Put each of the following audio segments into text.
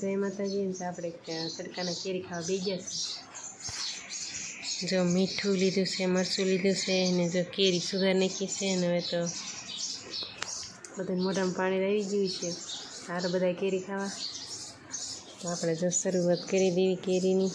જય માતાજી તો આપણે તડકાના કેરી ખાવા બી ગયા છે જો મીઠું લીધું છે, મરચું લીધું છે અને જો કેરી સુધાર નાખી છે અને હવે તો બધા મોઢામાં પાણી રહી ગયું છે. સારું બધા કેરી ખાવા. તો આપણે જો શરૂઆત કરી દેવી કેરીની.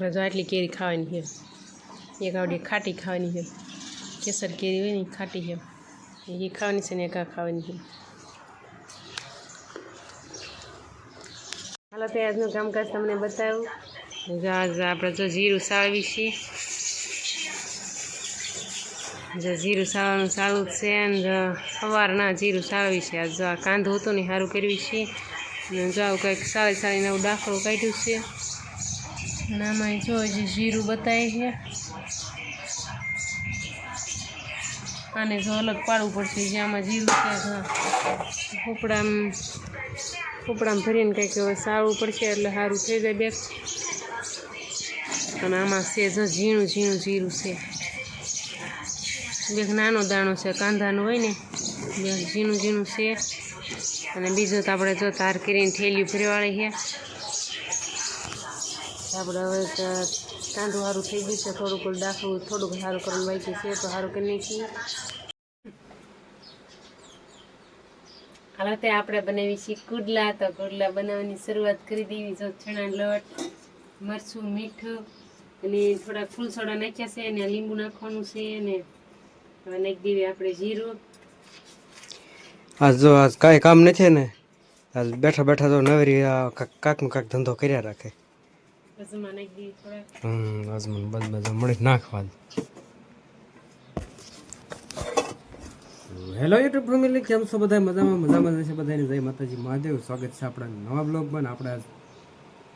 આપણે જો આટલી કેરી ખાવાની છે. એક આવડી ખાટી ખાવાની છે. કેસર કેરી હોય ને ખાટી છે. એ ખાવાની છે ને એક ખાવાની છે. હાલો, તો આજનું કામકાજ તમને બતાવું. જો આજ આપણે જો જીરું સાળવી છીએ જો જીરું સાળવાનું ચાલુ છે અને સવારના જીરું સાળવી છે. આજ જો આ કાંદો હતો ને સારું કરવી છે. અને જો આવું કંઈક સાળી સાળીને આવું ડાખડું કાઢ્યું છે. અને આમાં જો હજી જીરું બતાવી છે. આને જો અલગ પાડવું પડશે જે આમાં જીરું છે ફૂપડામાં ફૂપડામાં ભરીને કંઈક સારું પડશે એટલે સારું થઈ જાય બેગ અને આમાં છે જો ઝીણું ઝીણું જીરું છે. બેગ નાનો દાણો છે કાંધાનો હોય ને બે ઝીણું ઝીણું છે. અને બીજું તો આપણે જો તાર કરીને થેલી ફેરવાળી છે. આપણે હવે કાંદું સારું થઈ ગયું છે થોડુંક દાખલું થોડુંક સારું કરવાનું બાકી છે તો સારું કરી નાખીએ. હાલો તે આપણે બનાવી છીએ કુડલા. તો કુડલા બનાવવાની શરૂઆત કરી દેવી. જો ચણા લોટ મરચું મીઠું અને થોડા ફૂલ સોડા નાખ્યા છે અને લીંબુ નાખવાનું છે અને હવે નાખી દેવી આપણે જીરું. આજ જો આજ કાંઈ કામ નથી ને? આજ બેઠા બેઠા તો નવરી કાંકનો કાંક ધંધો કર્યા રાખે પછી એમાં નાખી દેવી થોડા હમ, આજ મને બસ બધા મળી નાખવા હેલો યુટ્યુબ ફેમિલી કેમ છો? બધા મજામાં? મજામાં છે બધાને જય માતાજી. મહાદેવ, સ્વાગત છે આપણા નવા બ્લોગમાં આપણે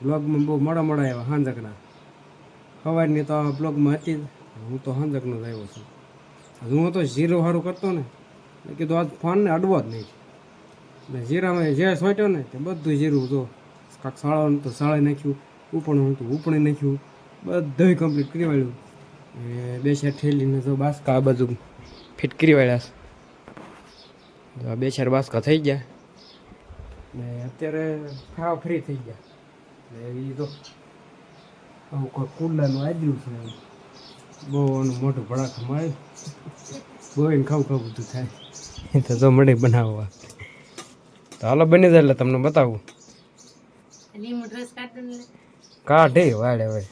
બ્લોગમાં બહુ મોડા મોડા આવ્યા, હાંજકના. સવારની તો બ્લોગમાં હતી. હું તો હાંજકનો જ આવ્યો છું. હું તો ઝીરો સારું કરતો ને. કીધું આજ ફોનને અડવો જ નહીં. ને જીરામાં જે સોટ્યો ને તે બધું જીરું તો કાંક સાળવાનું તો સાળે નાખ્યું. ઉપણું હતું ઉપણી નાખ્યું. બધું કમ્પ્લીટ કરી વાળ્યું. બે ચાર ઠેલીને તો બાસકા આ બાજુ ફિટ કરી વાળ્યા તો બે ચાર બાસકા થઈ ગયા. ને અત્યારે ખાવા ફ્રી થઈ ગયા. એટલે એ તો આવું કોઈ કુંડાનું આદ્યું છે. બહુ મોટું ભડાક મળે બહુ એને ખાવું ખાવું બધું થાય. તો જો મળે બનાવવા. તો હાલો બની જાય એટલે તમને બતાવું. કાઢી વાળે હવે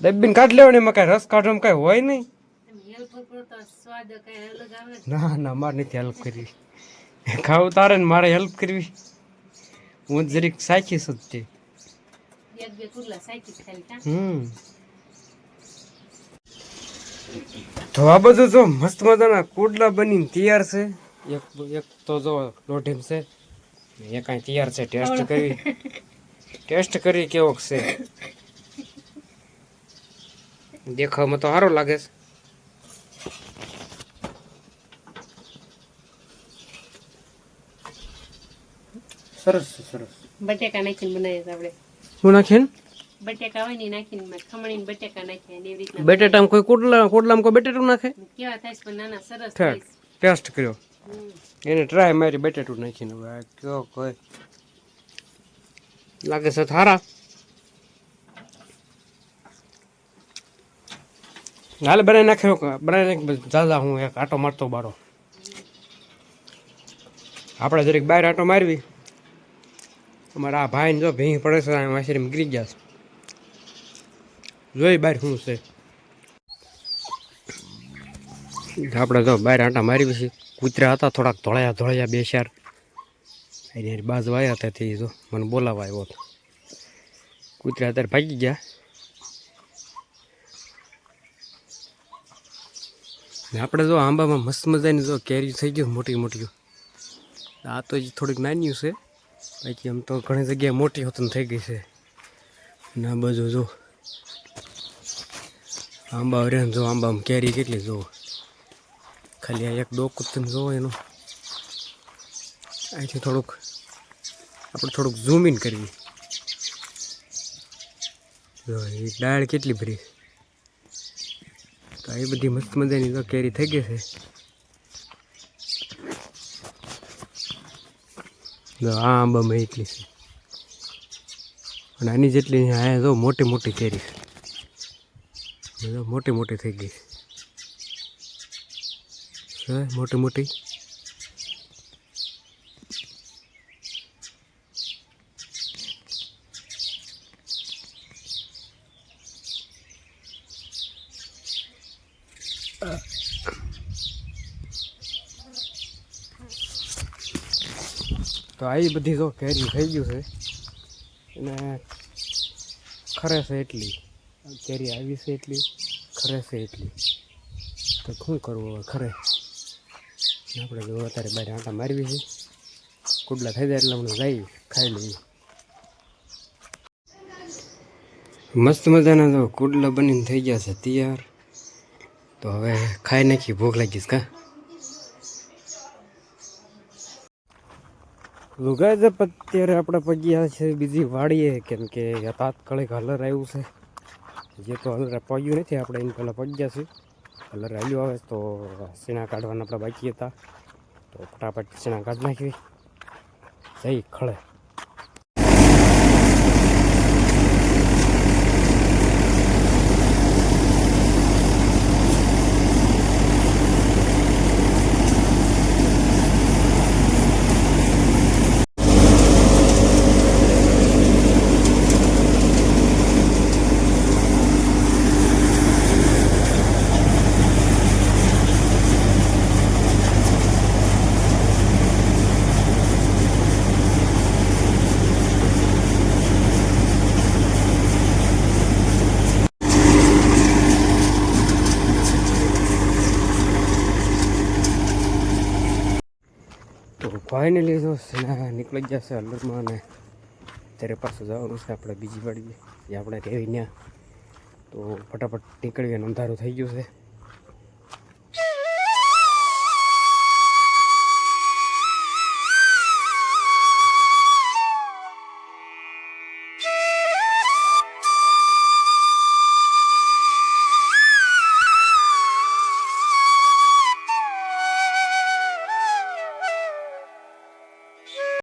ડબ્બીને કાઢ લેવાની એમાં કાંઈ રસ કાઢવામાં કાંઈ હોય નહીં. ના ના મારે નથી હેલ્પ કરવી. ખાવું તારે ને મારે હેલ્પ કરવી. હું જરીક સાચી જ તે. હમ. તો આ બધું જો મસ્ત મજાના કુડલા બનીને તૈયાર છે. એક એક તો જો લોઢીમ છે. એ કાંઈ તૈયાર છે ટેસ્ટ કરવી. ટેસ્ટ કરી કેવો છે? દેખાવમાં તો સારો લાગે છે. સરસ સરસ. બટેકા નાખીને બનાવીએ આપણે. શું નાખીએ ને બટેકા હોય ને નાખીને મેં ખમણીને બટેકા નાખીએ એવી રીતના બટેટામાં કોઈ કુડલા કુડલામાં કોઈ બટેટું નાખે? કેવા થાય છે પણ નાના સરસ થાય ટેસ્ટ કર્યો. એને ટ્રાય મારી બટેટું નાખીને હવે કયો કોઈ. લાગે છે થારા. હાલે બનાવી નાખ્યો બનાવી નાખી દાદા હું એક આટો મારતો બારો. આપણે જરીક બહાર આટો મારવી. અમારા આ ભાઈને જો ભીંગ પડે છે વાસરીમાં ગીરી ગયા છે. જોઈ બહાર શું છે. આપણે તો બહાર આંટા મારી પછી કૂતરા હતા થોડાક ધોળાયા ધોળાયા બે ચાર. એની બાજુ આવ્યા હતા તે જો. મને બોલાવા આવ્યો હતો કૂતરા અત્યારે ભાગી ગયા. ને આપણે જો આંબામાં મસ્ત મજાની જો કેરી થઈ ગયું મોટી મોટી. આ તો હજી થોડીક નાની છે. બાકી આમ તો ઘણી જગ્યાએ મોટી હોતન થઈ ગઈ છે. ના બાજુ જો. આંબા રે જો આંબામાં કેરી કેટલી જો ખાલી આ એક ડોકું તમે જોવો એનું. અહીંથી થોડુંક આપણે થોડુંક ઝૂમ ઇન કરવી જો, એ ડાળ કેટલી ભરી? તો એ બધી મસ્ત મજાની તો કેરી થઈ ગઈ છે. આ આંબામાં એટલી છે. અને આની જેટલી અહીંયા જો મોટી મોટી કેરી છે. મોટી મોટી થઈ ગઈ છે. મોટી મોટી. તો આવી બધી જો કેરી થઈ ગયું છે. અને ખરે છે એટલી. કેરી આવી છે એટલી, ખરે છે એટલી. તો શું કરવું હવે ખરે? આપણે જો અત્યારે બહાર આંટા મારવી છે. કુડલા થઈ જાય એટલે હમણાં જઈ ખાઈ લઈએ. મસ્ત મજાના તો કુડલા બનીને થઈ ગયા છે, તૈયાર. તો હવે ખાઈ નાખી, ભૂખ લાગીશ કા? લુગા જ અત્યારે આપણે પગ્યા છે, બીજી વાડીએ. કેમ કે તાત્કાલિક હલર આવ્યું છે. જે તો હલર પગ્યું નથી, આપણે એને પહેલાં પગ્યા છે. હલર આવ્યું આવે તો સીણા કાઢવાના આપણે બાકી હતા. તો ફટાફટ સીણા કાઢી નાખવી જઈ ખળે તો ફાઇનલી જો નીકળી ગયા છે હલરમાં અને ત્યારે પાછું જવાનું છે આપણે બીજી વાડીએ જે આપણે રહેવી ત્યાં. તો ફટાફટ નીકળીએ અંધારું થઈ ગયું છે.